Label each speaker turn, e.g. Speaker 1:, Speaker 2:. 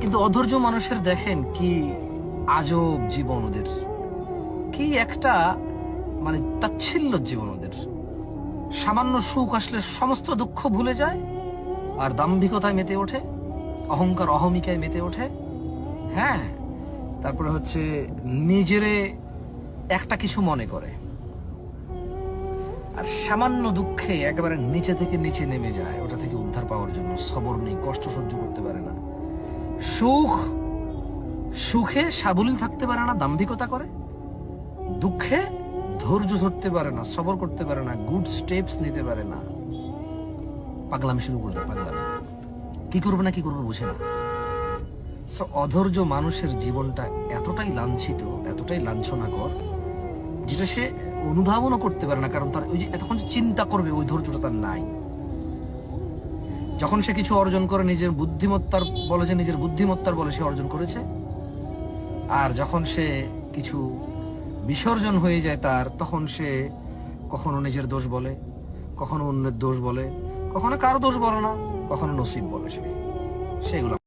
Speaker 1: কিন্তু অধৈর্য মানুষের দেখেন কি আজব জীবন ওদের। কি একটা মানে তাচ্ছিল্য জীবন ওদের। সামান্য সুখ আসলে সমস্ত দুঃখ ভুলে যায় আর দাম্ভিকতায় মেতে ওঠে, অহংকার অহমিকায় মেতে ওঠে। হ্যাঁ তারপরে হচ্ছে নিজেরে একটা কিছু মনে করে। আর সামান্য দুঃখে একেবারে নিচে থেকে নিচে নেমে যায়, ওটা থেকে উদ্ধার পাওয়ার জন্য। সবর নেই, কষ্ট সহ্য করতে পারে না। সুখ সুখে সাবলীল থাকতে পারে না দাম্ভিকতা করে। দুঃখে ধৈর্য ধরতে পারে না সবর করতে পারে না গুড স্টেপস নিতে পারে না। পাগলামি শুরু করে দেয় পাগলামি। কি করবে না কি করবে বুঝে না। So, অধৈর্য মানুষের জীবনটা এতটাই লাঞ্ছিত এতটাই লাঞ্ছনাকর যেটা সে অনুধাবনও করতে পারে না কারণ তার ওই যে এতক্ষণ চিন্তা করবে ওই ধৈর্যটা তার নাই। যখন সে কিছু অর্জন করে, নিজের বুদ্ধিমত্তার বলে যে নিজের বুদ্ধিমত্তার বলে সে অর্জন করেছে, আর যখন সে কিছু বিসর্জন হয়ে যায় তার, তখন সে কখনো নিজের দোষ বলে, কখনো অন্যের দোষ বলে, কখনো কারও দোষ বলে না, কখনো নসিব বলে সে। সেগুলো